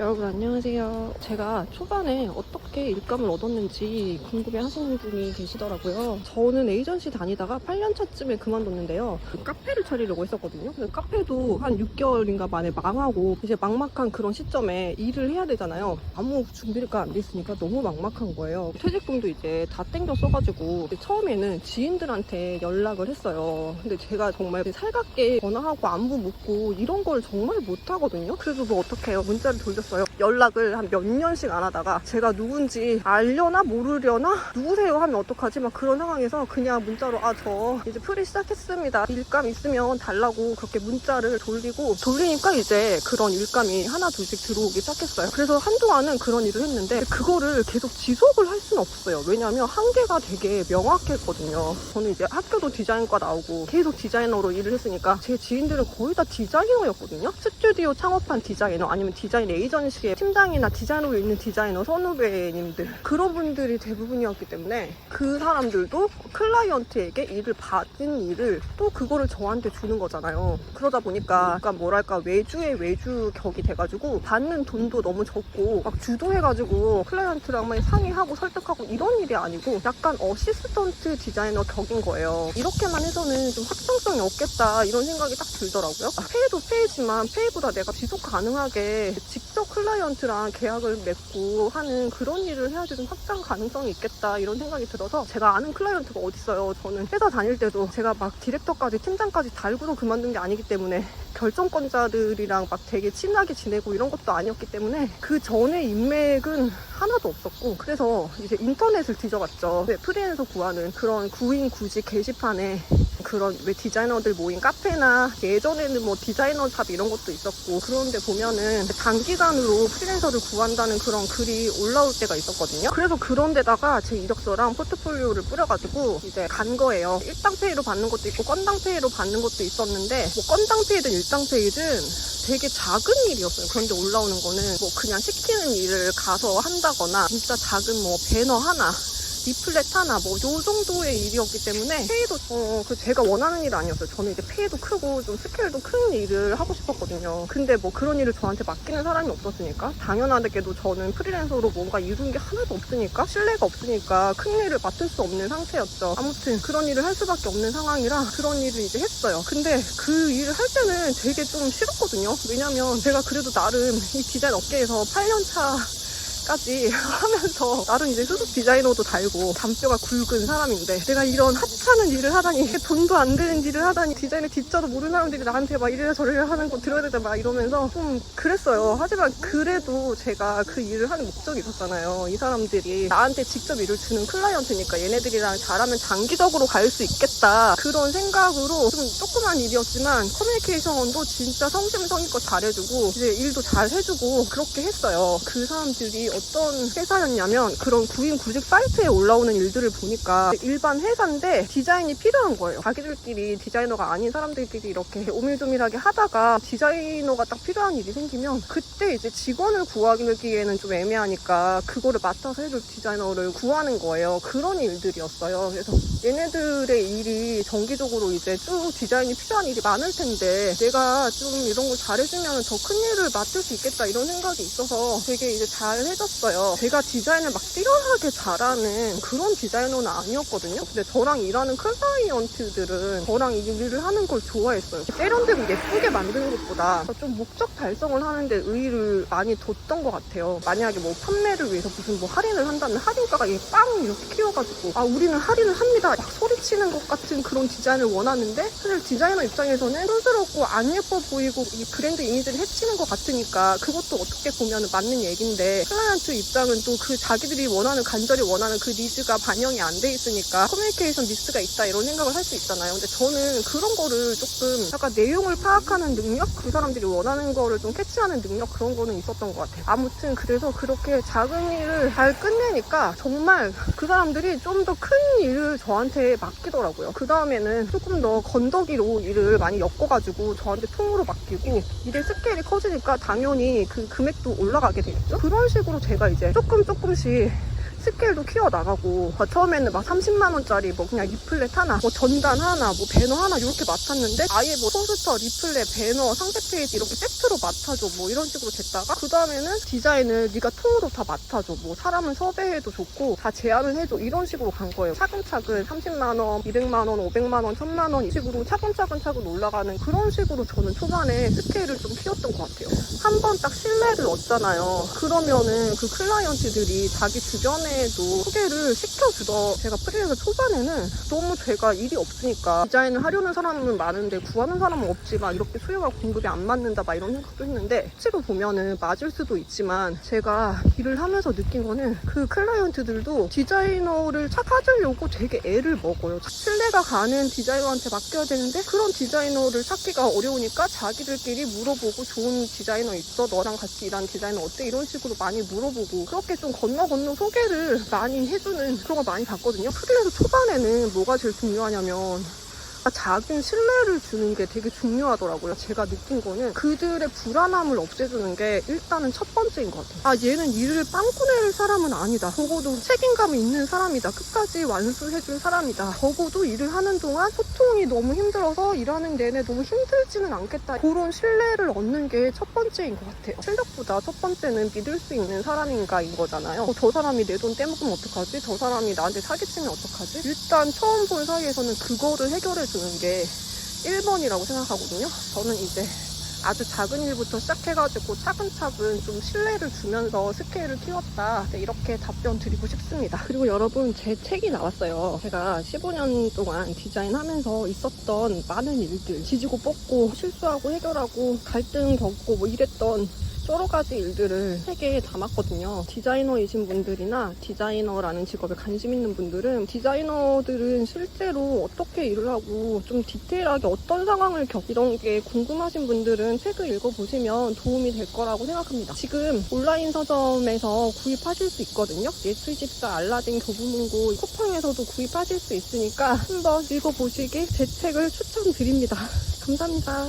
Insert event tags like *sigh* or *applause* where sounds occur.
여러분 안녕하세요. 제가 초반에 어떻게 일감을 얻었는지 궁금해 하시는 분이 계시더라고요. 저는 에이전시 다니다가 8년 차쯤에 그만뒀는데요. 그 카페를 차리려고 했었거든요. 카페도 한 6개월인가 만에 망하고 이제 막막한 그런 시점에 일을 해야 되잖아요. 아무 준비가 안 돼 있으니까 너무 막막한 거예요. 퇴직금도 이제 다 땡겨 써가지고 처음에는 지인들한테 연락을 했어요. 근데 제가 정말 살갑게 전화하고 안부 묻고 이런 걸 정말 못하거든요. 그래서 뭐 어떡해요. 문자를 돌렸어요. 연락을 한 몇 년씩 안 하다가 제가 누군 지 알려나 모르려나 누구세요 하면 어떡하지 막 그런 상황에서 그냥 문자로 아 저 이제 프리 시작했습니다. 일감 있으면 달라고 그렇게 문자를 돌리고 돌리니까 이제 그런 일감이 하나 둘씩 들어오기 시작했어요. 그래서 한동안은 그런 일을 했는데 그거를 계속 지속을 할 수는 없어요. 왜냐하면 한계가 되게 명확했거든요. 저는 이제 학교도 디자인과 나오고 계속 디자이너로 일을 했으니까 제 지인들은 거의 다 디자이너였거든요. 스튜디오 창업한 디자이너 아니면 디자인 에이전시의 팀장이나 디자이너로 있는 디자이너 선후배 님들 그런 분들이 대부분이었기 때문에 그 사람들도 클라이언트에게 일을 받은 일을 또 그거를 저한테 주는 거잖아요. 그러다 보니까 약간 뭐랄까 외주의 외주 격이 돼가지고 받는 돈도 너무 적고 막 주도해가지고 클라이언트랑 막 상의하고 설득하고 이런 일이 아니고 약간 어시스턴트 디자이너 격인 거예요. 이렇게만 해서는 좀 확장성이 없겠다 이런 생각이 딱 들더라고요. 페이도 페이지만 페이보다 내가 지속 가능하게 직접 클라이언트랑 계약을 맺고 하는 그런 일을 해야지 좀 확장 가능성이 있겠다 이런 생각이 들어서 제가 아는 클라이언트가 어딨어요. 저는 회사 다닐 때도 제가 막 디렉터까지 팀장까지 달고서 그만둔 게 아니기 때문에 결정권자들이랑 막 되게 친하게 지내고 이런 것도 아니었기 때문에 그 전에 인맥은 하나도 없었고 그래서 이제 인터넷을 뒤져봤죠. 네, 프리랜서 구하는 그런 구인 구직 게시판에 그런 왜 디자이너들 모인 카페나 예전에는 뭐 디자이너 샵 이런 것도 있었고 그런데 보면은 단기간으로 프리랜서를 구한다는 그런 글이 올라올 때가 있었거든요. 그래서 그런 데다가 제 이력서랑 포트폴리오를 뿌려가지고 이제 간 거예요. 일당 페이로 받는 것도 있고 건당 페이로 받는 것도 있었는데 뭐 건당 페이든 일당 페이든 되게 작은 일이었어요. 그런데 올라오는 거는 뭐 그냥 시키는 일을 가서 한다거나 진짜 작은 뭐 배너 하나 리플렛 하나 뭐 요 정도의 일이었기 때문에 페이도 어, 그 제가 원하는 일 아니었어요. 저는 이제 페이도 크고 좀 스케일도 큰 일을 하고 싶었거든요. 근데 뭐 그런 일을 저한테 맡기는 사람이 없었으니까 당연하게도 저는 프리랜서로 뭔가 이룬 게 하나도 없으니까 신뢰가 없으니까 큰 일을 맡을 수 없는 상태였죠. 아무튼 그런 일을 할 수밖에 없는 상황이라 그런 일을 이제 했어요. 근데 그 일을 할 때는 되게 좀 싫었거든요. 왜냐면 제가 그래도 나름 이 디자인 업계에서 8년 차 까지 *laughs* 하면서 나름 이제 수습 디자이너도 달고 잔뼈가 굵은 사람인데 내가 이런 하찮은 일을 하다니 돈도 안 되는 일을 하다니 디자인의 뒷자도 모르는 사람들이 나한테 막 이래라 저래라 하는 거 들어야 되다 막 이러면서 좀 그랬어요. 하지만 그래도 제가 그 일을 하는 목적이 있었잖아요. 이 사람들이 나한테 직접 일을 주는 클라이언트니까 얘네들이랑 잘하면 장기적으로 갈 수 있겠다. 그런 생각으로 좀 조그만 일이었지만 커뮤니케이션도 진짜 성심성의껏 잘해주고 이제 일도 잘 해주고 그렇게 했어요. 그 사람들이 어떤 회사였냐면 그런 구인 구직 사이트에 올라오는 일들을 보니까 일반 회사인데 디자인이 필요한 거예요. 자기들끼리 디자이너가 아닌 사람들끼리 이렇게 오밀조밀하게 하다가 디자이너가 딱 필요한 일이 생기면 그때 이제 직원을 구하기에는 좀 애매하니까 그거를 맡아서 해줄 디자이너를 구하는 거예요. 그런 일들이었어요. 그래서 얘네들의 일이 정기적으로 이제 쭉 디자인이 필요한 일이 많을 텐데 내가 좀 이런 걸 잘해주면 더 큰 일을 맡을 수 있겠다 이런 생각이 있어서 되게 이제 잘 해줬 어요. 제가 디자인을 막 뛰어나게 잘하는 그런 디자이너는 아니었거든요. 근데 저랑 일하는 클라이언트들은 저랑 이 일을 하는 걸 좋아했어요. 세련되고 예쁘게 만드는 것보다 좀 목적 달성을 하는데 의의를 많이 뒀던 것 같아요. 만약에 뭐 판매를 위해서 무슨 뭐 할인을 한다면 할인가가 빵 이렇게 키워가지고 아 우리는 할인을 합니다. 막 소리치는 것 같은 그런 디자인을 원하는데 사실 디자이너 입장에서는 촌스럽고 안 예뻐 보이고 이 브랜드 이미지를 해치는 것 같으니까 그것도 어떻게 보면 맞는 얘기인데 클라이언트 입장은 또 그 자기들이 원하는 간절히 원하는 그 니즈가 반영이 안 돼 있으니까 커뮤니케이션 미스가 있다 이런 생각을 할 수 있잖아요. 근데 저는 그런 거를 조금 약간 내용을 파악하는 능력, 그 사람들이 원하는 거를 좀 캐치하는 능력 그런 거는 있었던 것 같아요. 아무튼 그래서 그렇게 작은 일을 잘 끝내니까 정말 그 사람들이 좀 더 큰 일을 저한테 맡기더라고요. 그 다음에는 조금 더 건더기로 일을 많이 엮어가지고 저한테 통으로 맡기고 일의 스케일이 커지니까 당연히 그 금액도 올라가게 되겠죠. 그런 식으로 제가 이제 조금 조금씩 스케일도 키워나가고 아, 처음에는 막 30만원짜리 뭐 그냥 리플렛 하나 뭐 전단 하나 뭐 배너 하나 이렇게 맡았는데 아예 뭐 포스터 리플렛 배너 상세 페이지 이렇게 세트로 맡아줘 뭐 이런 식으로 됐다가 그 다음에는 디자인을 네가 통으로 다 맡아줘 뭐 사람을 섭외해도 좋고 다 제안을 해줘 이런 식으로 간 거예요. 차근차근 30만원 200만원 500만원 1000만원 이 식으로 차근차근 차근 올라가는 그런 식으로 저는 초반에 스케일을 좀 키웠던 것 같아요. 한 번 딱 신뢰를 얻잖아요. 그러면은 그 클라이언트들이 자기 주변에 도 소개를 시켜주더 제가 프리랜서 초반에는 너무 제가 일이 없으니까 디자인을 하려는 사람은 많은데 구하는 사람은 없지 막 이렇게 수요가 공급이 안 맞는다 막 이런 생각도 했는데 실제로 보면은 맞을 수도 있지만 제가 일을 하면서 느낀 거는 그 클라이언트들도 디자이너를 찾으려고 되게 애를 먹어요. 신뢰가 가는 디자이너한테 맡겨야 되는데 그런 디자이너를 찾기가 어려우니까 자기들끼리 물어보고 좋은 디자이너 있어? 너랑 같이 일하는 디자이너 어때? 이런 식으로 많이 물어보고 그렇게 좀 건너 건너 소개를 많이 해주는 그런 걸 많이 봤거든요. 프리랜서 초반에는 뭐가 제일 중요하냐면 아, 자기 신뢰를 주는 게 되게 중요하더라고요. 제가 느낀 거는 그들의 불안함을 없애주는 게 일단은 첫 번째인 것 같아요. 아, 얘는 일을 빵꾸 낼 사람은 아니다. 적어도 책임감이 있는 사람이다. 끝까지 완수해준 사람이다. 적어도 일을 하는 동안 소통이 너무 힘들어서 일하는 내내 너무 힘들지는 않겠다. 그런 신뢰를 얻는 게 첫 번째인 것 같아요. 실력보다 첫 번째는 믿을 수 있는 사람인가인 거잖아요. 어, 저 사람이 내 돈 떼먹으면 어떡하지? 저 사람이 나한테 사기치면 어떡하지? 일단 처음 본 사이에서는 그거를 해결해 주는 게 1번이라고 생각하거든요. 저는 이제 아주 작은 일부터 시작해가지고 차근차근 좀 신뢰를 주면서 스케일을 키웠다. 네, 이렇게 답변 드리고 싶습니다. 그리고 여러분, 제 책이 나왔어요. 제가 15년 동안 디자인하면서 있었던 많은 일들, 지지고 뽑고, 실수하고, 해결하고, 갈등 겪고, 뭐 이랬던 여러 가지 일들을 책에 담았거든요. 디자이너이신 분들이나 디자이너라는 직업에 관심 있는 분들은 디자이너들은 실제로 어떻게 일을 하고 좀 디테일하게 어떤 상황을 겪 이런 게 궁금하신 분들은 책을 읽어보시면 도움이 될 거라고 생각합니다. 지금 온라인 서점에서 구입하실 수 있거든요. 예스24, 알라딘, 교보문고, 쿠팡에서도 구입하실 수 있으니까 한번 읽어보시길 제 책을 추천드립니다. *laughs* 감사합니다.